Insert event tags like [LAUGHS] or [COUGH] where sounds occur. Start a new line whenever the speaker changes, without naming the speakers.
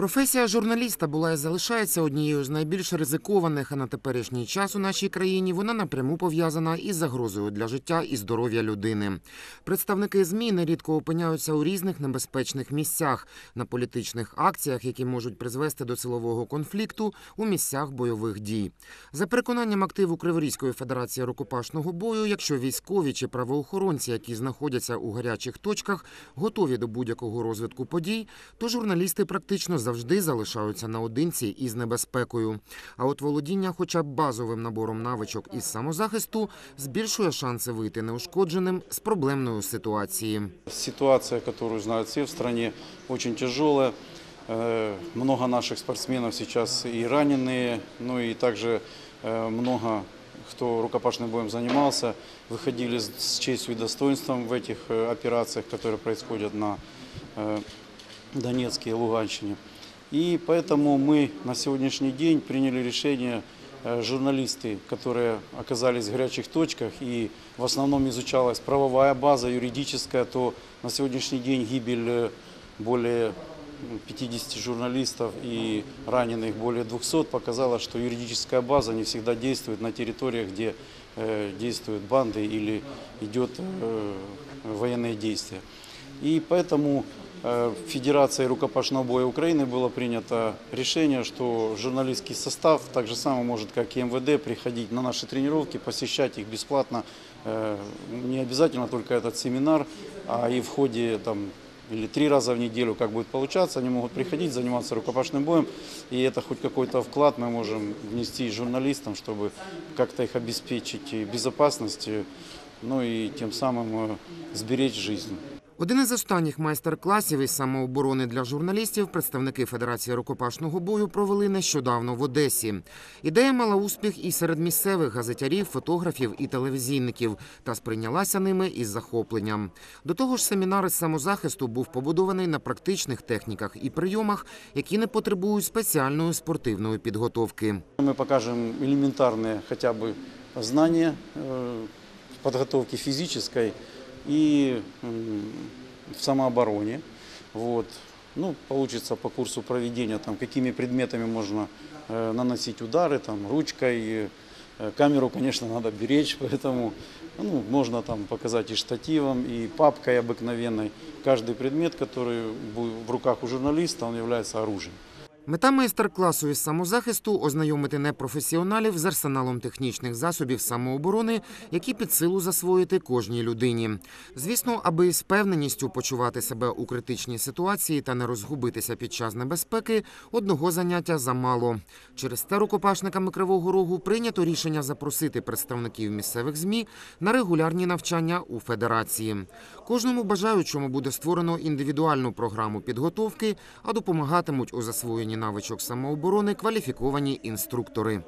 Професія журналіста була і залишається однією з найбільш ризикованих, а на теперішній час у нашій країні вона напряму пов'язана із загрозою для життя і здоров'я людини. Представники ЗМІ нерідко опиняються у різних небезпечних місцях на політичних акціях, які можуть призвести до силового конфлікту у місцях бойових дій. За переконанням активу Криворізької федерації рукопашного бою, якщо військові чи правоохоронці, які знаходяться у гарячих точках, готові до будь-якого розвитку подій, то журналісти практично завжди залишаються наодинці із небезпекою. А от володіння хоча б базовим набором навичок із самозахисту збільшує шанси вийти неушкодженим з проблемної ситуації.
Ситуация, которую знают все в стране, очень тяжелая. Э, Много наших спортсменов сейчас и раненые, ну и также э, много кто рукопашным боем занимался, выходили с с честью и достоинством в этих э, операциях, которые происходят на э, Донецке и Луганщине. И поэтому мы на сегодняшний день приняли решение, э, журналисты, которые оказались в горячих точках и в основном изучалась правовая база, юридическая, то на сегодняшний день гибель э, более м, 50 журналистов и раненых более 200 показала, что юридическая база не всегда действует на территориях, где э, действуют банды или идет военные действия. И поэтому Федерацией рукопашного боя Украины было принято решение, что журналистский состав так же само может, как и МВД, приходить на наши тренировки, посещать их бесплатно. Э, Не обязательно только этот семинар, а и в ходе там, или три раза в неделю, как будет получаться, они могут приходить, заниматься рукопашным боем. И это хоть какой-то вклад мы можем внести журналистам, чтобы как-то их обеспечить безопасностью, ну и тем самым э, сберечь жизнь.
Один із останніх майстер-класів із самооборони для журналістів представники Федерації рукопашного бою провели нещодавно в Одесі. Ідея мала успіх і серед місцевих газетярів, фотографів і телевізійників та сприйнялася ними із захопленням. До того ж, семінар із самозахисту був побудований на практичних техніках і прийомах, які не потребують спеціальної спортивної підготовки.
Мы покажем элементарные хотя бы знания э, подготовки физической и в самообороне. Вот. Ну, получится по курсу проведения, там, какими предметами можно э, наносить удары, там, ручкой. Э, камеру, конечно, надо беречь, [LAUGHS] поэтому ну, можно там показать и штативом, и папкой обыкновенной. Каждый предмет, который в руках у журналиста, он является оружием.
Мета майстер-класу із самозахисту ознайомити непрофесіоналів з арсеналом технічних засобів самооборони, які під силу засвоїти кожній людині. Звісно, аби із впевненістю почувати себе у критичній ситуації та не розгубитися під час небезпеки, одного заняття замало. Через те рукопашниками Кривого Рогу прийнято рішення запросити представників місцевих змі на регулярні навчання у федерації. Кожному бажаючому буде створено індивідуальну програму підготовки, а допомагатимуть у засвоєнні навичок самооборони кваліфіковані інструктори.